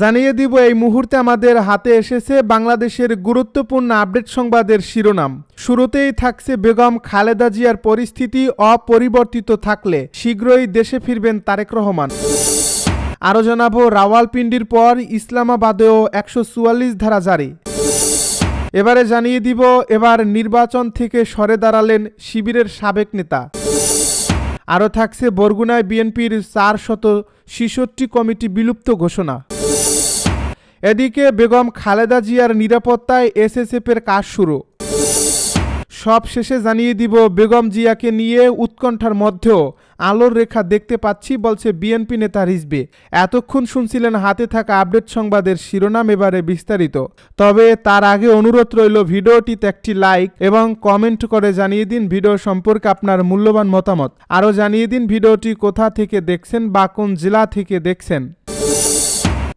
জানিয়ে দিব, এই মুহূর্তে আমাদের হাতে এসেছে বাংলাদেশের গুরুত্বপূর্ণ আপডেট সংবাদের শিরোনাম। শুরুতেই থাকছে বেগম খালেদা জিয়ার পরিস্থিতি অপরিবর্তিত থাকলে শীঘ্রই দেশে ফিরবেন তারেক রহমান। আরও জানাব, রাওয়ালপিন্ডির পর ইসলামাবাদেও একশো চুয়াল্লিশ ধারা জারি। এবারে জানিয়ে দিব, এবার নির্বাচন থেকে সরে দাঁড়ালেন শিবিরের সাবেক নেতা। আরও থাকছে বরগুনায় বিএনপির চার শত ছিষট্টি কমিটি বিলুপ্ত ঘোষণা। এদিকে বেগম খালেদা জিয়ার নিরাপত্তায় এসএসএফের কাজ শুরু। সব শেষে জানিয়ে দিব, বেগম জিয়াকে নিয়ে উৎকণ্ঠার মধ্যেও আলোর রেখা দেখতে পাচ্ছি, বলছে বিএনপি নেতা রিজবে। এতক্ষণ শুনছিলেন হাতে থাকা আপডেট সংবাদের শিরোনাম এবারে বিস্তারিত। তবে তার আগে অনুরোধ রইল, ভিডিওটিতে একটি লাইক এবং কমেন্ট করে জানিয়ে দিন ভিডিও সম্পর্কে আপনার মূল্যবান মতামত। আরও জানিয়ে দিন ভিডিওটি কোথা থেকে দেখছেন বা কোন জেলা থেকে দেখছেন।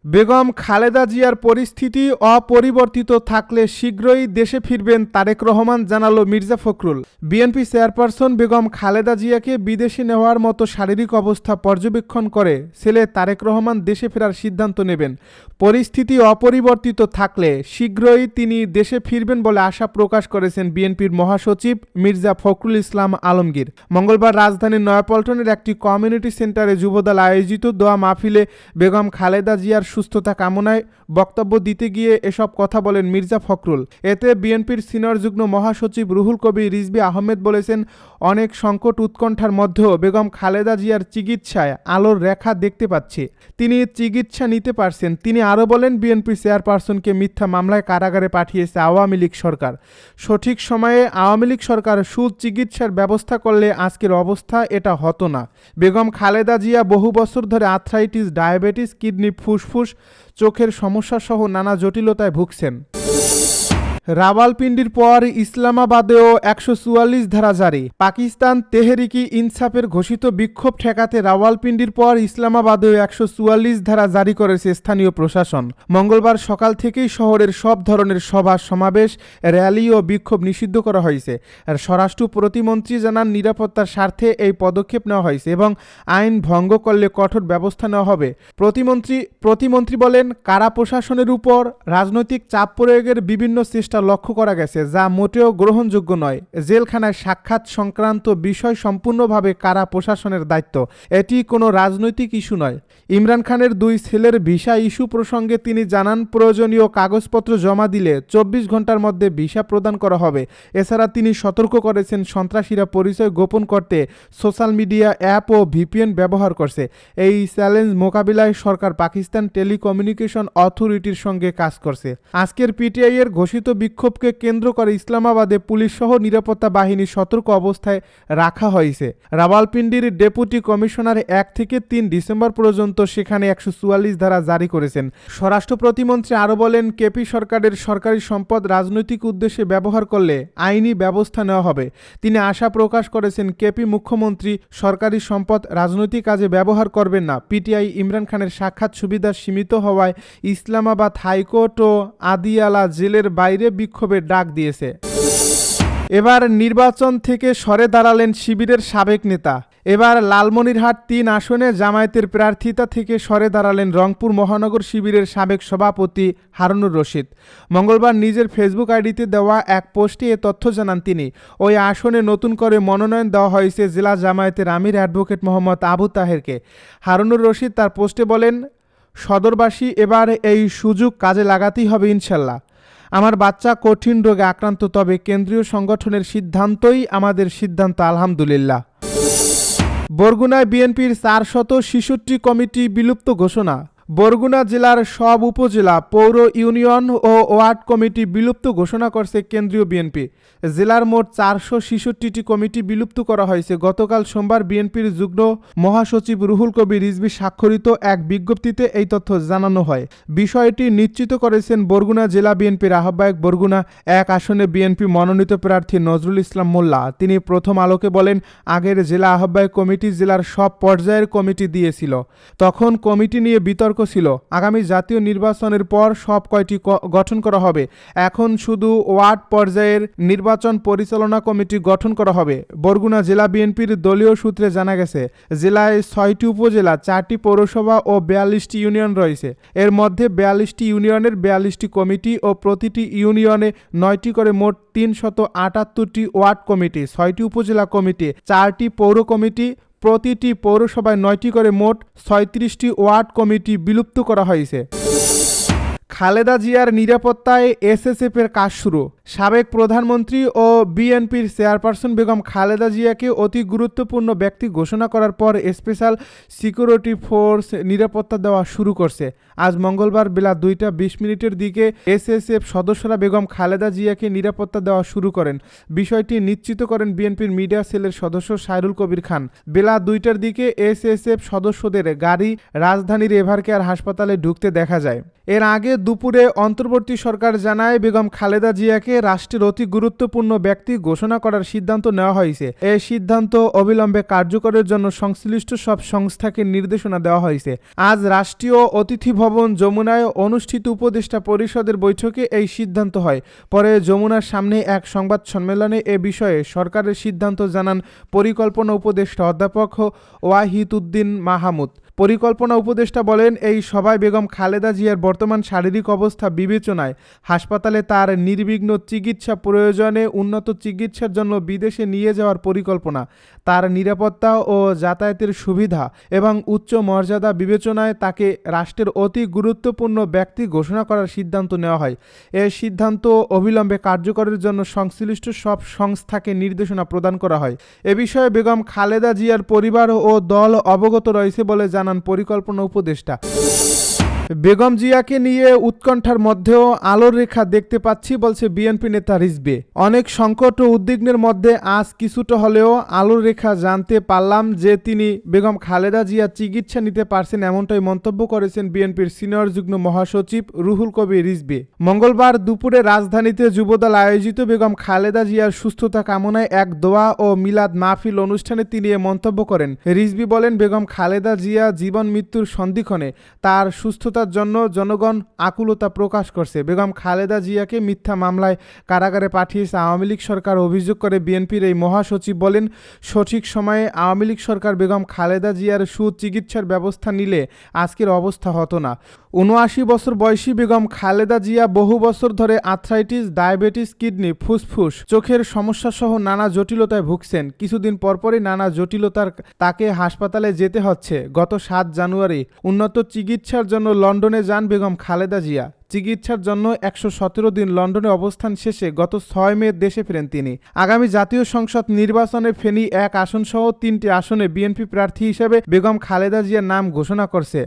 বেগম খালেদা জিয়ার পরিস্থিতি অপরিবর্তিত থাকলে শীঘ্রই দেশে ফিরবেন তারেক রহমান, জানালো মির্জা ফখরুল। বিএনপি চেয়ারপারসন বেগম খালেদা জিয়াকে বিদেশে নেওয়ার মতো শারীরিক অবস্থা পর্যবেক্ষণ করে ছেলে তারেক রহমান দেশে ফেরার সিদ্ধান্ত নেবেন। পরিস্থিতি অপরিবর্তিত থাকলে শীঘ্রই তিনি দেশে ফিরবেন বলে আশা প্রকাশ করেছেন বিএনপির মহাসচিব মির্জা ফখরুল ইসলাম আলমগীর। মঙ্গলবার রাজধানীর নয়াপল্টনের একটি কমিউনিটি সেন্টারে যুবদল আয়োজিত দোয়া মাহফিলে বেগম খালেদা জিয়ার সুস্থতা কামনায় বক্তব্য দিতে গিয়ে এসব কথা বলেন মির্জা ফখরুল। এতে বিএনপির সিনিয়র যুগ্ম মহাসচিব রুহুল কবি রিজবি আহমেদ বলেছেন, অনেক সংকট উৎকণ্ঠার মধ্যেও বেগম খালেদা জিয়ার চিকিৎসায় আলোর রেখা দেখতে পাচ্ছি। তিনি চিকিৎসা নিতে পারছেন। তিনি আরও বলেন, বিএনপি চেয়ারপারসনকে মিথ্যা মামলায় কারাগারে পাঠিয়েছে আওয়ামী লীগ সরকার। সঠিক সময়ে আওয়ামী লীগ সরকার সুচিকিৎসার ব্যবস্থা করলে আজকের অবস্থা এটা হতো না। বেগম খালেদা জিয়া বহু বছর ধরে আর্থ্রাইটিস, ডায়াবেটিস, কিডনি, ফুসফুস চোখের সমস্যাসহ নানা জটিলতায় ভুগছেন। রাওয়ালপিন্ডির পর ইসলামাবাদেও একশো চুয়াল্লিশ ধারা জারি। পাকিস্তান তেহরিকি ইনসাফের ঘোষিত বিক্ষোভ ঠেকাতে রাওয়ালপিন্ডির পর ইসলামাবাদেও একশো চুয়াল্লিশ ধারা জারি করেছে স্থানীয় প্রশাসন। মঙ্গলবার সকাল থেকেই শহরের সব ধরনের সভা, সমাবেশ, র্যালি ও বিক্ষোভ নিষিদ্ধ করা হয়েছে। আর স্বরাষ্ট্র প্রতিমন্ত্রী জানান, নিরাপত্তার স্বার্থে এই পদক্ষেপ নেওয়া হয়েছে এবং আইন ভঙ্গ করলে কঠোর ব্যবস্থা নেওয়া হবে। প্রতিমন্ত্রী প্রতিমন্ত্রী বলেন, কারা প্রশাসনের উপর রাজনৈতিক চাপ প্রয়োগের বিভিন্ন চেষ্টা লক্ষ্য করা গেছে যা মোটেও গ্রহণযোগ্য নয়। জেলখানায় সাক্ষাৎ সংক্রান্ত বিষয় সম্পূর্ণভাবে কারা প্রশাসনের দায়িত্ব, এটি কোনো রাজনৈতিক ইস্যু নয়। ইমরান খানের দুই ছেলের ভিসা ইস্যু প্রসঙ্গে তিনি জানান, প্রয়োজনীয় কাগজপত্র জমা দিলে চব্বিশ ঘণ্টার মধ্যে ভিসা প্রদান করা হবে। এছাড়া তিনি সতর্ক করেছেন, সন্ত্রাসীরা পরিচয় গোপন করতে সোশ্যাল মিডিয়া অ্যাপ ও ভিপিএন ব্যবহার করছে। এই চ্যালেঞ্জ মোকাবিলায় সরকার পাকিস্তান টেলিকমিউনিকেশন অথরিটির সঙ্গে কাজ করছে। আজকের পিটিআই এর ঘোষিত বিক্ষোভকে কেন্দ্র করে ইসলামাবাদে পুলিশ সহ নিরাপত্তা বাহিনী সতর্ক অবস্থায় রাখা হয়েছে। রাওয়ালপিন্ডির ডেপুটি কমিশনার এক থেকে তিন ডিসেম্বর পর্যন্ত সেখানে একশো চুয়াল্লিশ ধারা জারি করেছেন। স্বরাষ্ট্র প্রতিমন্ত্রী আরও বলেন, কেপি সরকারের সরকারি সম্পদ রাজনৈতিক উদ্দেশ্যে ব্যবহার করলে আইনি ব্যবস্থা নেওয়া হবে। তিনি আশা প্রকাশ করেছেন, কেপি মুখ্যমন্ত্রী সরকারি সম্পদ রাজনৈতিক কাজে ব্যবহার করবেন না। পিটিআই ইমরান খানের সাক্ষাৎ সুবিধা সীমিত হওয়ায় ইসলামাবাদ হাইকোর্ট ও আদিয়ালা জেলের বাইরে বিক্ষোভের ডাক দিয়েছে। এবার নির্বাচন থেকে সরে দাঁড়ালেন শিবিরের সাবেক নেতা। এবার লালমনিরহাট তিন আসনে জামায়াতের প্রার্থিতা থেকে সরে দাঁড়ালেন রংপুর মহানগর শিবিরের সাবেক সভাপতি হারুনুর রশিদ। মঙ্গলবার নিজের ফেসবুক আইডিতে দেওয়া এক পোস্টে এ তথ্য জানান তিনি। ওই আসনে নতুন করে মনোনয়ন দেওয়া হয়েছে জেলা জামায়াতের আমির অ্যাডভোকেট মোহাম্মদ আবু তাহেরকে। হারুনুর রশিদ তার পোস্টে বলেন, সদরবাসী এবার এই সুযোগ কাজে লাগাতেই হবে ইনশাল্লাহ। আমার বাচ্চা কঠিন রোগে আক্রান্ত, তবে কেন্দ্রীয় সংগঠনের সিদ্ধান্তই আমাদের সিদ্ধান্ত, আলহামদুলিল্লাহ। বরগুনায় বিএনপির চারশত ছিষট্টি কমিটি বিলুপ্ত ঘোষণা। বরগুনা জেলার সব উপজেলা পৌর ইউনিয়ন ও ওয়ার্ড কমিটি বিলুপ্ত ঘোষণা করছে কেন্দ্রীয় বিএনপি। জেলার মোট চারশো ছিষট্টিটি কমিটি বিলুপ্ত করা হয়েছে। গতকাল সোমবার বিএনপির যুগ্ম মহাসচিব রুহুল কবির রিজভি স্বাক্ষরিত এক বিজ্ঞপ্তিতে এই তথ্য জানানো হয়। বিষয়টি নিশ্চিত করেছেন বরগুনা জেলা বিএনপির আহ্বায়ক বরগুনা এক আসনে বিএনপি মনোনীত প্রার্থী নজরুল ইসলাম মোল্লা। তিনি প্রথম আলোকে বলেন, আগের জেলা আহ্বায়ক কমিটি জেলার সব পর্যায়ের কমিটি দিয়েছিল। তখন কমিটি নিয়ে বিতর্ক ছিল। আগামী জাতীয় নির্বাচনের পর সব কয়টি গঠন করা হবে। এখন শুধু ওয়ার্ড পর্যায়ের নির্বাচন পরিচালনা কমিটি গঠন করা হবে। বরগুনা জেলা বিএনপির দলীয় সূত্রে জানা গেছে, জেলায় ছয়টি উপজেলা, চারটি পৌরসভা ও বিয়াল্লিশটি ইউনিয়ন রয়েছে। এর মধ্যে বিয়াল্লিশটি ইউনিয়নের বিয়াল্লিশটি কমিটি ও প্রতিটি ইউনিয়নে নয়টি করে মোট তিনশত আটাত্তরটি ওয়ার্ড কমিটি, ছয়টি উপজেলা কমিটি, চারটি পৌর কমিটি প্রতিটি পৌরসভায় নয়টি করে মোট ছয়ত্রিশটি ওয়ার্ড কমিটি বিলুপ্ত করা হয়েছে। খালেদা জিয়ার নিরাপত্তায় এসএসএফ এর কাজ শুরু। সাবেক প্রধানমন্ত্রী ও বিএনপির চেয়ারপারসন বেগম খালেদা জিয়াকে অতি গুরুত্বপূর্ণ ব্যক্তি ঘোষণা করার পর স্পেশাল সিকিউরিটি ফোর্স নিরাপত্তা দেওয়া শুরু করছে। আজ মঙ্গলবার বেলা দুইটা বিশ মিনিটের দিকে এসএসএফ সদস্যরা বেগম খালেদা জিয়াকে নিরাপত্তা দেওয়া শুরু করেন। বিষয়টি নিশ্চিত করেন বিএনপির মিডিয়া সেলের সদস্য সাইরুল কবির খান। বেলা দুইটার দিকে এসএসএফ সদস্যদের গাড়ি রাজধানীর এভারকেয়ার হাসপাতালে ঢুকতে দেখা যায়। এর আগে দুপুরে অন্তর্বর্তী সরকার জানায়, বেগম খালেদা জিয়াকে রাষ্ট্রের অতি গুরুত্বপূর্ণ ব্যক্তি ঘোষণা করার সিদ্ধান্ত নেওয়া হয়েছে। এই সিদ্ধান্ত অবিলম্বে কার্যকরের জন্য সংশ্লিষ্ট সব সংস্থাকে নির্দেশনা দেওয়া হয়েছে। আজ রাষ্ট্রীয় অতিথি ভবন যমুনায় অনুষ্ঠিত উপদেষ্টা পরিষদের বৈঠকে এই সিদ্ধান্ত হয়। পরে যমুনার সামনে এক সংবাদ সম্মেলনে এ বিষয়ে সরকারের সিদ্ধান্ত জানান পরিকল্পনা উপদেষ্টা অধ্যাপক ওয়াহিদ উদ্দিন মাহমুদ। পরিকল্পনা উপদেষ্টা বলেন, এই সভায় বেগম খালেদা জিয়ার বর্তমান শারীরিক অবস্থা বিবেচনায় হাসপাতালে তার নির্বিঘ্ন চিকিৎসা প্রয়োজনে উন্নত চিকিৎসার জন্য বিদেশে নিয়ে যাওয়ার পরিকল্পনা, তার নিরাপত্তা ও যাতায়াতের সুবিধা এবং উচ্চ মর্যাদা বিবেচনায় তাকে রাষ্ট্রের অতি গুরুত্বপূর্ণ ব্যক্তি ঘোষণা করার সিদ্ধান্ত নেওয়া হয়। এ সিদ্ধান্ত অবিলম্বে কার্যকরের জন্য সংশ্লিষ্ট সব সংস্থাকে নির্দেশনা প্রদান করা হয়। এ বিষয়ে বেগম খালেদা জিয়ার পরিবার ও দল অবগত রয়েছে বলে জানান পরিকল্পনা উপদেষ্টা। বেগম জিয়াকে নিয়ে উৎকণ্ঠার মধ্যেও আলোর রেখা দেখতে পাচ্ছি বলছে বিএনপি নেতা রিজবে অনেক সংকট ও উদ্বিগ্নের মধ্যে আজ কিছুটা হলেও আলোর রেখা জানতে পারলাম যে তিনি বেগম খালেদা জিয়া চিকিৎসা নিতে পারছেন এমনটাই মন্তব্য করেছেন বিএনপির সিনিয়র যুগ্ম মহাসচিব রুহুল কবির রিজবে মঙ্গলবার দুপুরে রাজধানীতে যুবদল আয়োজিত বেগম খালেদা জিয়ার সুস্থতা কামনায় এক দোয়া ও মিলাদ মাহফিল অনুষ্ঠানে তিনি এ মন্তব্য করেন। রিজবি বলেন, বেগম খালেদা জিয়া জীবন মৃত্যুর সন্ধিক্ষণে তার সুস্থতার জন্য জনগণ আকুলতা প্রকাশ করছে। বেগম খালেদা জিয়াকে মিথ্যা মামলায় কারাগারে পাঠিয়েছে আওয়ামী লীগ সরকার। অভিযোগ করে বিএনপির এই মহাসচিব বলেন, সঠিক সময়ে আওয়ামী লীগ সরকার বেগম খালেদা জিয়ার সুচিকিৎসার ব্যবস্থা নিলে আজকের অবস্থা হতো না। উনআশি বছর বয়সী বেগম খালেদা জিয়া বহু বছর ধরে আর্থ্রাইটিস, ডায়াবেটিস, কিডনি, ফুসফুস, চোখের সমস্যা সহ নানা জটিলতায় ভুগছেন। কিছুদিন পরপরই নানা জটিলতার তাকে হাসপাতালে যেতে হচ্ছে। গত সাত জানুয়ারি উন্নত চিকিৎসার জন্য লন্ডনে যান বেগম খালেদা জিয়া। চিকিৎসার জন্য একশো সতেরো দিন লন্ডনে অবস্থান শেষে গত ছয় মে দেশে ফেরেন তিনি। আগামী জাতীয় সংসদ নির্বাচনে ফেনী এক আসনসহ তিনটি আসনে বিএনপি প্রার্থী হিসেবে বেগম খালেদা জিয়ার নাম ঘোষণা করছে।